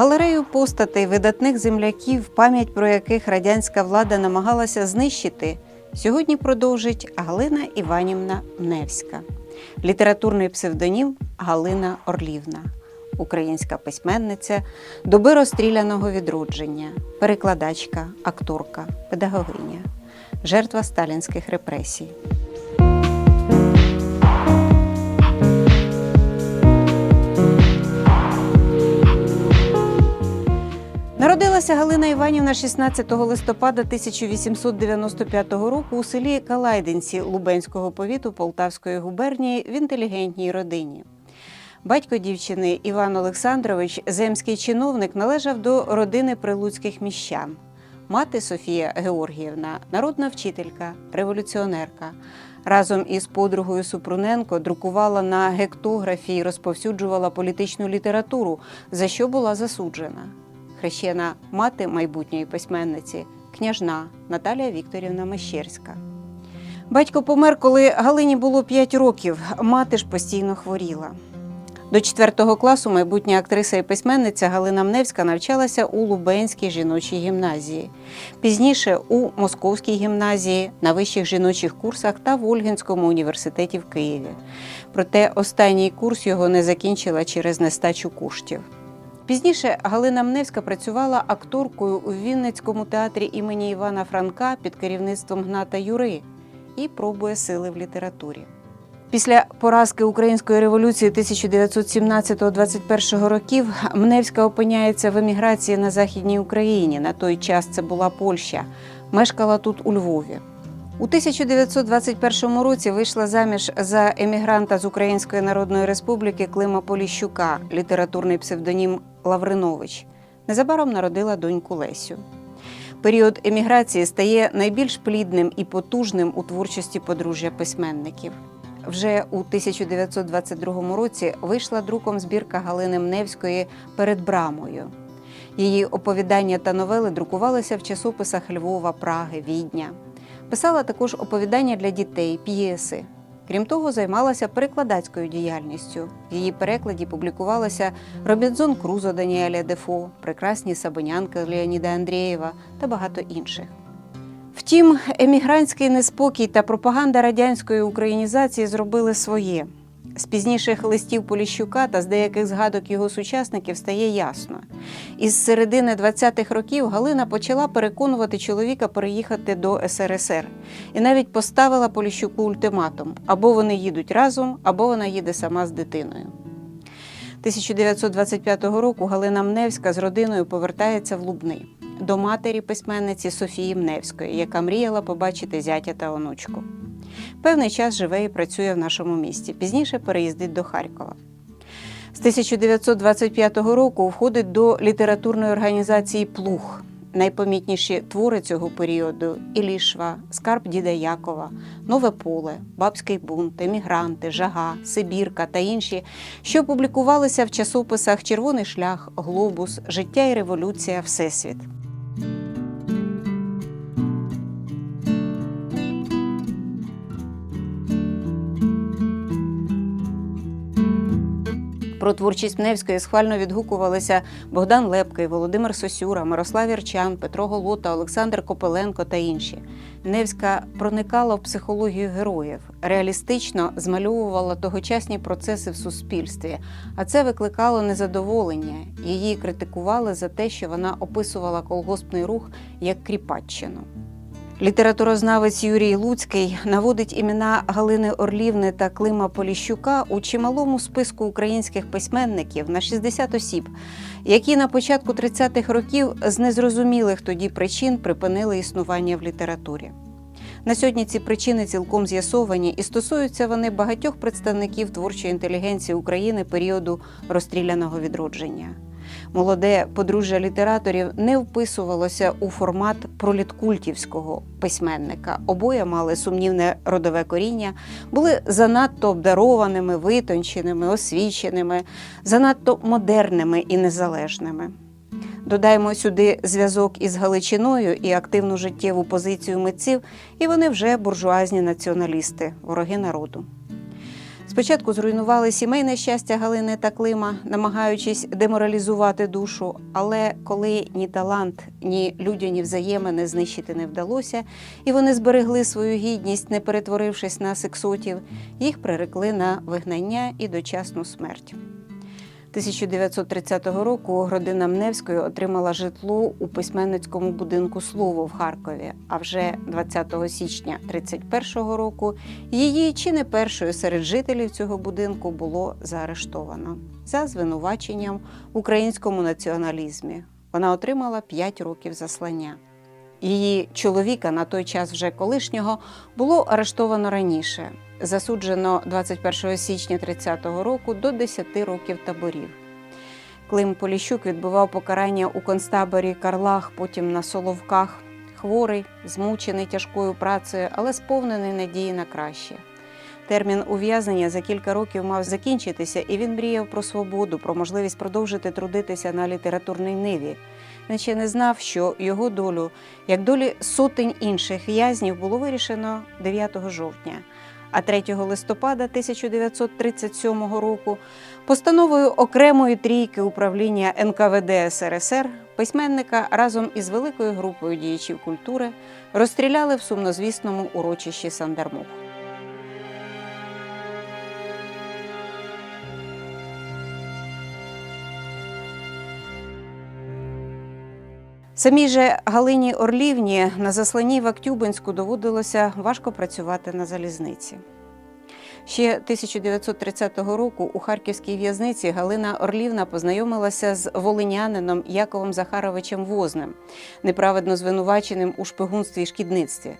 Галерею постатей видатних земляків, пам'ять про яких радянська влада намагалася знищити, сьогодні продовжить Галина Іванівна Невська, літературний псевдонім Галина Орлівна, українська письменниця доби розстріляного відродження, перекладачка, акторка, педагогиня, жертва сталінських репресій. Народилася Галина Іванівна 16 листопада 1895 року у селі Калайдинці Лубенського повіту Полтавської губернії в інтелігентній родині. Батько дівчини Іван Олександрович, земський чиновник, належав до родини прилуцьких міщан. Мати Софія Георгіївна, народна вчителька, революціонерка. Разом із подругою Супруненко друкувала на гектографі і розповсюджувала політичну літературу, за що була засуджена. Хрещена мати майбутньої письменниці, княжна Наталія Вікторівна Мещерська. Батько помер, коли Галині було 5 років, мати ж постійно хворіла. До 4 класу майбутня актриса і письменниця Галина Мневська навчалася у Лубенській жіночій гімназії. Пізніше у Московській гімназії, на вищих жіночих курсах та в Ольгінському університеті в Києві. Проте останній курс його не закінчила через нестачу коштів. Пізніше Галина Мневська працювала акторкою у Вінницькому театрі імені Івана Франка під керівництвом Гната Юри і пробує сили в літературі. Після поразки української революції 1917-21 років Мневська опиняється в еміграції на Західній Україні. На той час це була Польща. Мешкала тут у Львові. У 1921 році вийшла заміж за емігранта з Української Народної Республіки Клима Поліщука, літературний псевдонім Лавринович. Незабаром народила доньку Лесю. Період еміграції стає найбільш плідним і потужним у творчості подружжя письменників. Вже у 1922 році вийшла друком збірка Галини Мневської перед брамою. Її оповідання та новели друкувалися в часописах Львова, Праги, Відня. Писала також оповідання для дітей, п'єси. Крім того, займалася перекладацькою діяльністю. В її перекладі публікувалися Робінзон Крузо Даніеля Дефо, Прекрасні Сабонянки Леоніда Андрієва та багато інших. Втім, емігрантський неспокій та пропаганда радянської українізації зробили своє. З пізніших листів Поліщука та з деяких згадок його сучасників стає ясно. Із середини 20-х років Галина почала переконувати чоловіка переїхати до СРСР і навіть поставила Поліщуку ультиматум: або вони їдуть разом, або вона їде сама з дитиною. 1925 року Галина Мневська з родиною повертається в Лубни до матері письменниці Софії Мневської, яка мріяла побачити зятя та онучку. Певний час живе і працює в нашому місті. Пізніше переїздить до Харкова. З 1925 року входить до літературної організації Плуг. Найпомітніші твори цього періоду Ілішва, Скарб Діда Якова, Нове поле, Бабський бунт, Емігранти, Жага, Сибірка та інші, що публікувалися в часописах Червоний шлях, Глобус, Життя і революція, Всесвіт. Про творчість Мневської схвально відгукувалися Богдан Лепкий, Володимир Сосюра, Мирослав Ірчан, Петро Голота, Олександр Копеленко та інші. Невська проникала в психологію героїв, реалістично змальовувала тогочасні процеси в суспільстві, а це викликало незадоволення. Її критикували за те, що вона описувала колгоспний рух як кріпаччину. Літературознавець Юрій Луцький наводить імена Галини Орлівни та Клима Поліщука у чималому списку українських письменників на 60 осіб, які на початку 30-х років з незрозумілих тоді причин припинили існування в літературі. На сьогодні ці причини цілком з'ясовані і стосуються вони багатьох представників творчої інтелігенції України періоду розстріляного відродження. Молоде подружжя літераторів не вписувалося у формат проліткультівського письменника. Обоє мали сумнівне родове коріння, були занадто обдарованими, витонченими, освіченими, занадто модерними і незалежними. Додаємо сюди зв'язок із Галичиною і активну життєву позицію митців, і вони вже буржуазні націоналісти, вороги народу. Спочатку зруйнували сімейне щастя Галини та Клима, намагаючись деморалізувати душу, але коли ні талант, ні людяні взаємини знищити не вдалося, і вони зберегли свою гідність, не перетворившись на сексотів, їх прирекли на вигнання і дочасну смерть. 1930 року родина Мневської отримала житло у письменницькому будинку Слово в Харкові. А вже 20 січня 1931 року її чи не першою серед жителів цього будинку було заарештовано за звинуваченням в українському націоналізмі. Вона отримала 5 років заслання. Її чоловіка, на той час вже колишнього, було арештовано раніше, засуджено 21 січня 30-го року до 10 років таборів. Клим Поліщук відбував покарання у концтаборі Карлах, потім на Соловках. Хворий, змучений тяжкою працею, але сповнений надії на краще. Термін ув'язнення за кілька років мав закінчитися, і він мріяв про свободу, про можливість продовжити трудитися на літературній ниві. Ще не знав, що його долю, як долі сотень інших в'язнів, було вирішено 9 жовтня. А 3 листопада 1937 року постановою окремої трійки управління НКВД СРСР письменника разом із великою групою діячів культури розстріляли в сумнозвісному урочищі Сандармух. Самій же Галині Орлівні на засланні в Актюбинську доводилося важко працювати на залізниці. Ще 1930 року у харківській в'язниці Галина Орлівна познайомилася з волинянином Яковом Захаровичем Возним, неправедно звинуваченим у шпигунстві і шкідництві.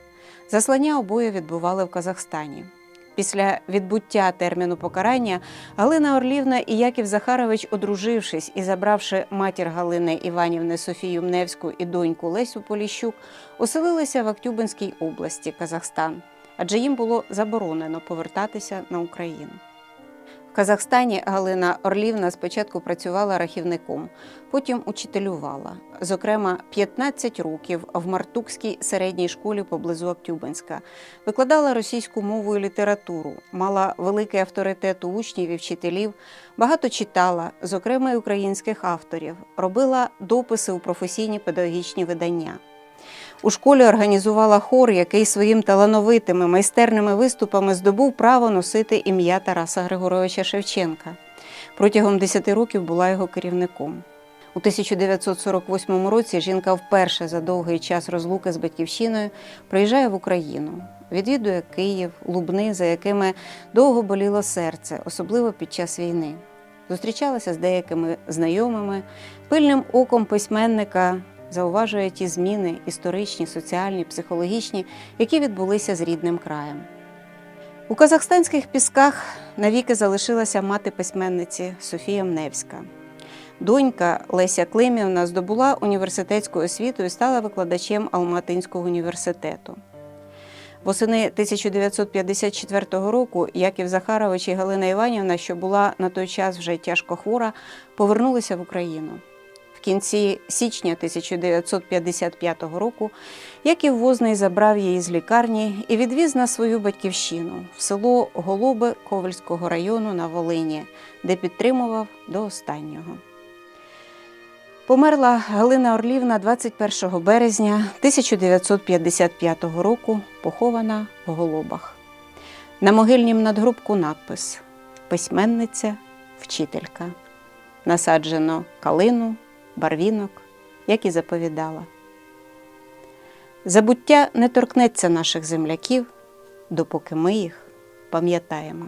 Заслання обоє відбували в Казахстані. Після відбуття терміну покарання Галина Орлівна і Яків Захарович, одружившись і забравши матір Галини Іванівни Софію Мневську і доньку Лесю Поліщук, оселилися в Актюбинській області, Казахстан, адже їм було заборонено повертатися на Україну. Казахстані Галина Орлівна спочатку працювала рахівником, потім учителювала. Зокрема, 15 років в Мартукській середній школі поблизу Актюбинська. Викладала російську мову і літературу, мала великий авторитет у учнів і вчителів, багато читала, зокрема й українських авторів, робила дописи у професійні педагогічні видання. У школі організувала хор, який своїм талановитими майстерними виступами здобув право носити ім'я Тараса Григоровича Шевченка. Протягом 10 років була його керівником. У 1948 році жінка вперше за довгий час розлуки з батьківщиною приїжджає в Україну, відвідує Київ, Лубни, за якими довго боліло серце, особливо під час війни. Зустрічалася з деякими знайомими, пильним оком письменника зауважує ті зміни історичні, соціальні, психологічні, які відбулися з рідним краєм. У казахстанських пісках навіки залишилася мати письменниці Софія Мневська. Донька Леся Климівна здобула університетську освіту і стала викладачем Алматинського університету. Восени 1954 року Яків Захарович і Галина Іванівна, що була на той час вже тяжко хвора, повернулися в Україну. В кінці січня 1955 року Яків Возний забрав її з лікарні і відвіз на свою батьківщину в село Голуби Ковальського району на Волині, де підтримував до останнього. Померла Галина Орлівна 21 березня 1955 року, похована в Голубах. На могильнім надгробку надпис Письменниця, вчителька. Насаджено калину, барвінок, як і заповідала. Забуття не торкнеться наших земляків, допоки ми їх пам'ятаємо.